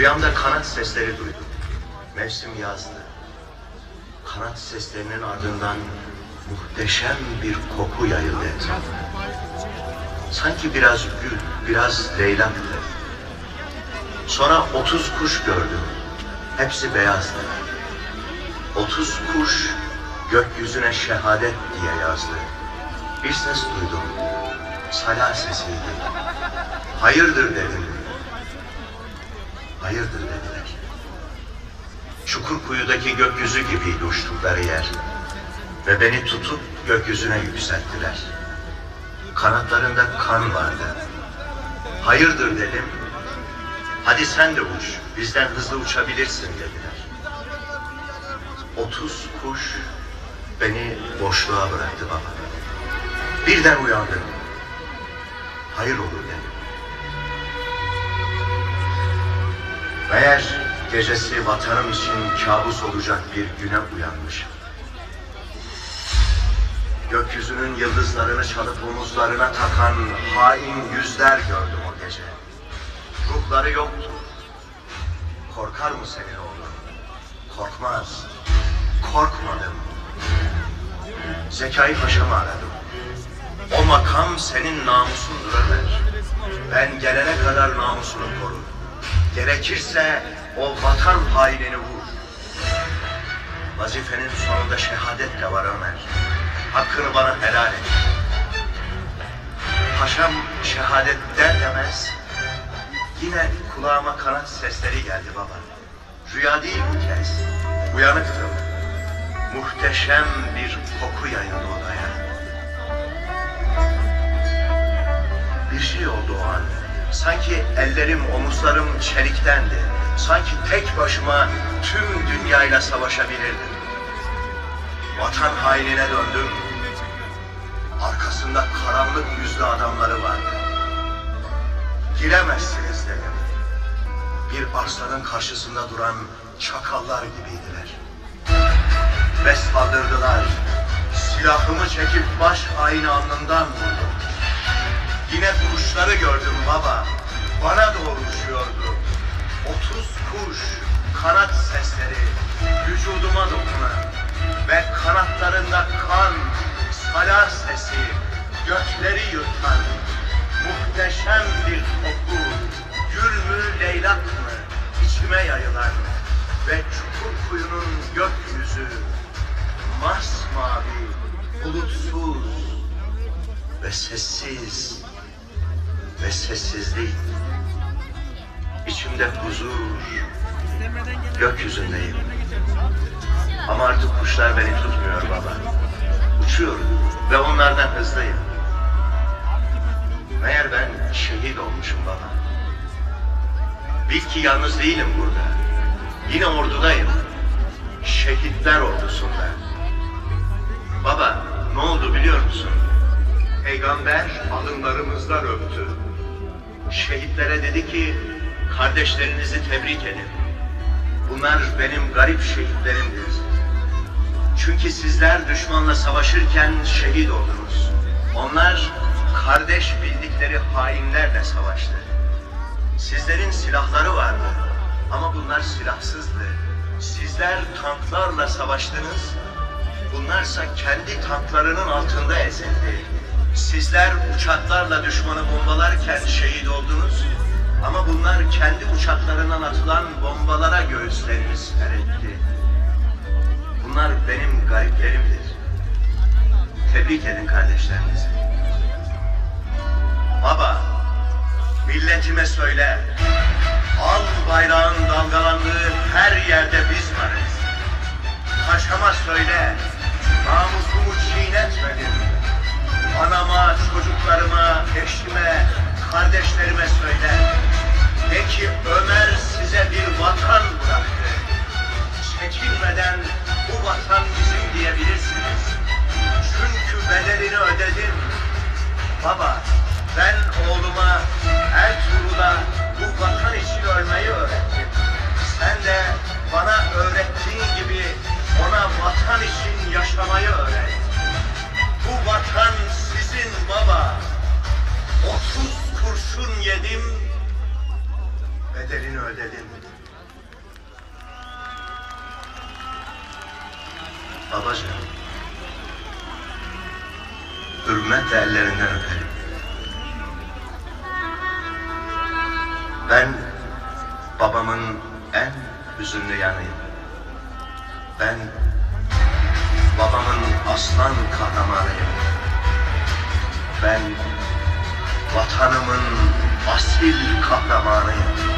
Rüyamda kanat sesleri duydum. Mevsim yazdı. Kanat seslerinin ardından muhteşem bir koku yayıldı etrafa. Sanki biraz gül, biraz leylaktı. Sonra otuz kuş gördüm. Hepsi beyazdı. Otuz kuş gökyüzüne şehadet diye yazdı. Bir ses duydum. Sala sesiydi. Hayırdır dedim. Hayırdır dediler. Çukur kuyudaki gökyüzü gibiydi uçtukları yer. Ve beni tutup gökyüzüne yükselttiler. Kanatlarında kan vardı. Hayırdır dedim. Hadi sen de uç, bizden hızlı uçabilirsin dediler. Otuz kuş beni boşluğa bıraktı baba. Birden uyandım. Hayır olur dedim. Meğer gecesi vatanım için kabus olacak bir güne uyanmışım. Gökyüzünün yıldızlarını çalıp omuzlarına takan hain yüzler gördüm o gece. Ruhları yoktu. Korkar mı senin oğlun? Korkmaz. Korkmadım. Zekai Paşa'mı aradım. O makam senin namusundur Ömer. Ben gelene kadar namusunu koru. Gerekirse o vatan hainini vur. Vazifenin sonunda şehadet de var Ömer. Hakkını bana helal et. Paşam şehadet der demez yine kulağıma kanat sesleri geldi baba. Rüya değil bu kez. Uyanıktım. Muhteşem bir koku yayıldı odaya. Bir şey oldu o an. Sanki ellerim, omuzlarım çeliktendi. Sanki tek başıma tüm dünyayla savaşabilirdim. Vatan hainine döndüm. Arkasında karanlık yüzlü adamları vardı. Giremezsiniz dedim. Bir arslanın karşısında duran çakallar gibiydiler. Ve saldırdılar. Silahımı çekip baş ayna alnından vurdum. Yine kuşları gördüm baba. Bana doğru uçuyordu. Otuz kuş, kanat sesleri, vücuduma dokunan ve kanatlarında kan, sala sesi, gökleri yırtan muhteşem bir koku, gül mü leylak mı içime yayılan ve çukur kuyunun gökyüzü masmavi, bulutsuz ve sessiz ve sessizlik. İçimde huzur, gökyüzündeyim. Ama artık kuşlar beni tutmuyor baba. Uçuyorum ve onlardan hızlıyım. Meğer ben şehit olmuşum baba. Bil ki yalnız değilim burada. Yine ordudayım. Şehitler ordusunda. Baba ne oldu biliyor musun? Peygamber alınlarımızdan öptü. Şehitlere dedi ki kardeşlerinizi tebrik edin. Bunlar benim garip şehitlerimdir. Çünkü sizler düşmanla savaşırken şehit oldunuz. Onlar kardeş bildikleri hainlerle savaştı. Sizlerin silahları vardı ama bunlar silahsızdı. Sizler tanklarla savaştınız, bunlarsa kendi tanklarının altında ezildi. Sizler uçaklarla düşmanı bombalarken şehit oldunuz ama bunlar kendi uçaklarından atılan bombalara göğüslerini siper etti. Bunlar benim gariplerimdir. Tebrik edin kardeşlerinizi. Baba, milletime söyle. Al bayrağın dalgalandığı her yerde biz varız. Paşama söyle. Baba, ben oğluma Ertuğrul'a bu vatan için ölmeyi öğrettim. Sen de bana öğrettiğin gibi ona vatan için yaşamayı öğret. Bu vatan sizin baba. Otuz kurşun yedim bedelini ödedin. Babacığım, hürmetle ellerinden öperim. Ben babamın en hüzünlü yanıyım. Ben babamın aslan kahramanıyım. Ben vatanımın asil kahramanıyım.